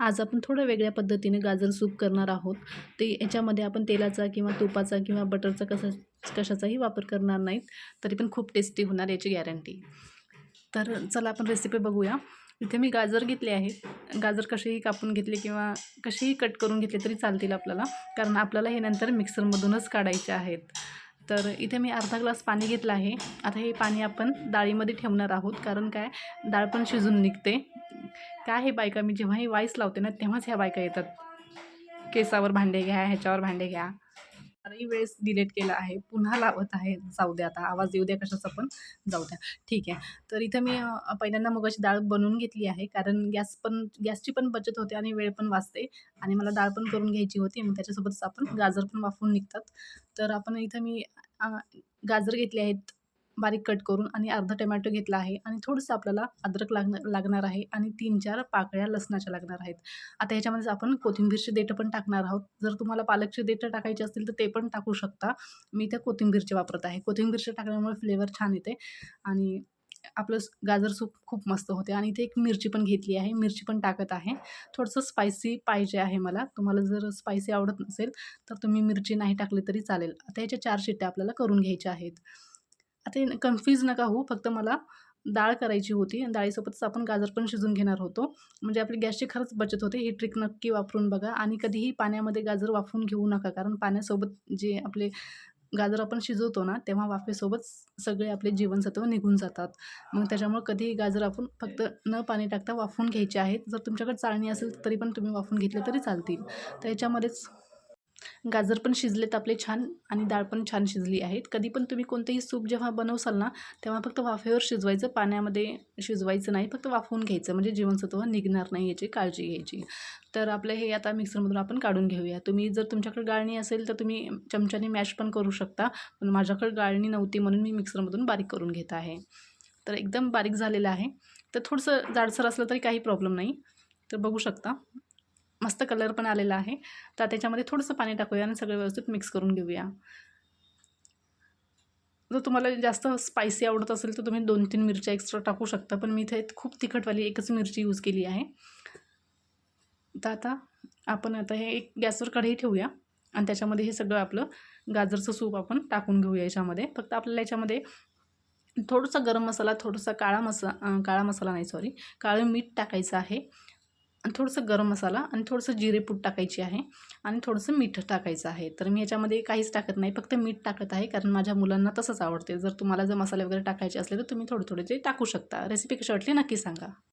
आज आपण थोड्या वेगळ्या पद्धतीने गाजर सूप करणार आहोत. ते याच्यामध्ये आपण तेलाचा किंवा तुपाचा किंवा बटरचा कसा कशाचाही वापर करणार नाहीत. तरी पण खूप टेस्टी होणार याची गॅरंटी तर चला आपण रेसिपी बघूया. इथे मी गाजर घेतले आहेत. गाजर कसेही कापून घेतले किंवा कसेही कट करून घेतले तरी चालतील आपल्याला. कारण आपल्याला हे नंतर मिक्सरमधूनच काढायचे आहेत. तर इथे मी अर्धा ग्लास पाणी घेतलं आहे. आता हे पाणी आपण डाळीमध्ये ठेवणार आहोत. कारण काय? डाळ पण शिजून निघते. काय हे बायका? मी जेव्हाही वाईस लावते ना तेव्हाच ह्या बायका येतात. केसावर भांडे घ्या ह्याच्यावर भांडे घ्या. चारही वेळेस डिलीट केलं आहे. पुन्हा लावत आहे. जाऊ द्या आता. आवाज येऊ द्या कशाचा पण. जाऊ द्या. ठीक आहे. तर इथं मी पहिल्यांदा मुगाची डाळ बनवून घेतली आहे. कारण गॅस पण गॅसची पण बचत होते आणि वेळ पण वाचते. आणि मला डाळ पण करून घ्यायची होती. मग त्याच्यासोबतच आपण गाजर पण वाफवून निघतात. तर आपण इथं मी गाजर घेतले आहेत. बारीक कट करून आणि अर्धा टमॅटो घेतला आहे आणि थोडंसं आपल्याला अद्रक लागणार लागणार आहे आणि तीन चार पाकळ्या लसणाच्या लागणार आहेत. आता ह्याच्यामध्येच आपण कोथिंबीरची देठं पण टाकणार आहोत. जर तुम्हाला पालकची देठं टाकायची असतील तर ते पण टाकू शकता. मी त्या कोथिंबीरचे वापरत आहे. कोथिंबीरचे टाकल्यामुळे फ्लेवर छान येते आणि आपलं गाजर सूप खूप मस्त होते आणि इथे एक मिरची पण घेतली आहे. मिरची पण टाकत आहे. थोडंसं स्पायसी पाहिजे आहे मला. तुम्हाला जर स्पायसी आवडत नसेल तर तुम्ही मिरची नाही टाकली तरी चालेल. आता ह्याच्या चार शिट्ट्या आपल्याला करून घ्यायच्या आहेत. आता कन्फ्यूज नका होऊ फक्त मला डाळ करायची होती आणि डाळीसोबतच आपण गाजर पण शिजून घेणार होतो. म्हणजे आपली गॅसची खरंच बचत होते ही ट्रिक नक्की वापरून बघा आणि कधीही पाण्यामध्ये गाजर वाफवून घेऊ नका कारण पाण्यासोबत जे आपले गाजर आपण शिजवतो ना तेव्हा वाफेसोबत सगळे आपले जीवनसत्व निघून जातात. मग त्याच्यामुळे कधीही गाजर आपण फक्त न पाणी टाकता वाफवून घ्यायचे आहेत. जर तुमच्याकडे चाळणी असेल तरी पण तुम्ही वाफवून घेतले तरी चालतील. तर याच्यामध्येच गाजर पण शिजलेत आपले छान आणि डाळ पण छान शिजली आहेत. कधी पण तुम्ही कोणतेही सूप जेव्हा बनवसाल ना तेव्हा फक्त वाफेवर शिजवायचं पाण्यामध्ये शिजवायचं नाही फक्त वाफवून घ्यायचं. म्हणजे जीवनसत्व निघणार नाही याची काळजी घ्यायची. तर आपलं हे आता मिक्सरमधून आपण काढून घेऊया. तुम्ही जर तुमच्याकडे गाळणी असेल तर तुम्ही चमच्याने मॅश पण करू शकता. पण माझ्याकडे गाळणी नव्हती म्हणून मी मिक्सरमधून बारीक करून घेत आहे. तर एकदम बारीक झालेलं आहे. तर थोडंसं जाडसर असलं तरी काही प्रॉब्लेम नाही. तर बघू शकता. मस्त कलर पण आलेला आहे. तर त्याच्यामध्ये थोडंसं पाणी टाकूया आणि सगळं व्यवस्थित मिक्स करून घेऊया. जर तुम्हाला जास्त स्पायसी आवडत असेल तर तुम्ही दोन तीन मिरच्या एक्स्ट्रा टाकू शकता. पण मी इथे खूप तिखटवाली एकच मिरची यूज केली आहे. तर आता आपण आता हे एक गॅसवर कढई ठेवूया. आणि त्याच्यामध्ये हे सगळं आपलं गाजरचं सूप आपण टाकून घेऊया याच्यामध्ये. फक्त आपल्याला याच्यामध्ये थोडंसं गरम मसाला थोडासा काळा मसा काळा मसाला नाही सॉरी काळं मीठ टाकायचं आहे. आणि थोडंसं गरम मसाला आणि थोडंसं जिरेपूड टाकायची आहे आणि थोडंसं मीठ टाकायचं आहे. तर मी याच्यामध्ये काहीच टाकत नाही फक्त मीठ टाकत आहे कारण माझ्या मुलांना तसंच आवडते. जर तुम्हाला जर मसाले वगैरे टाकायचे असले तर तुम्ही थोडे थोडे ते टाकू शकता. रेसिपी कशी वाटली नक्की सांगा.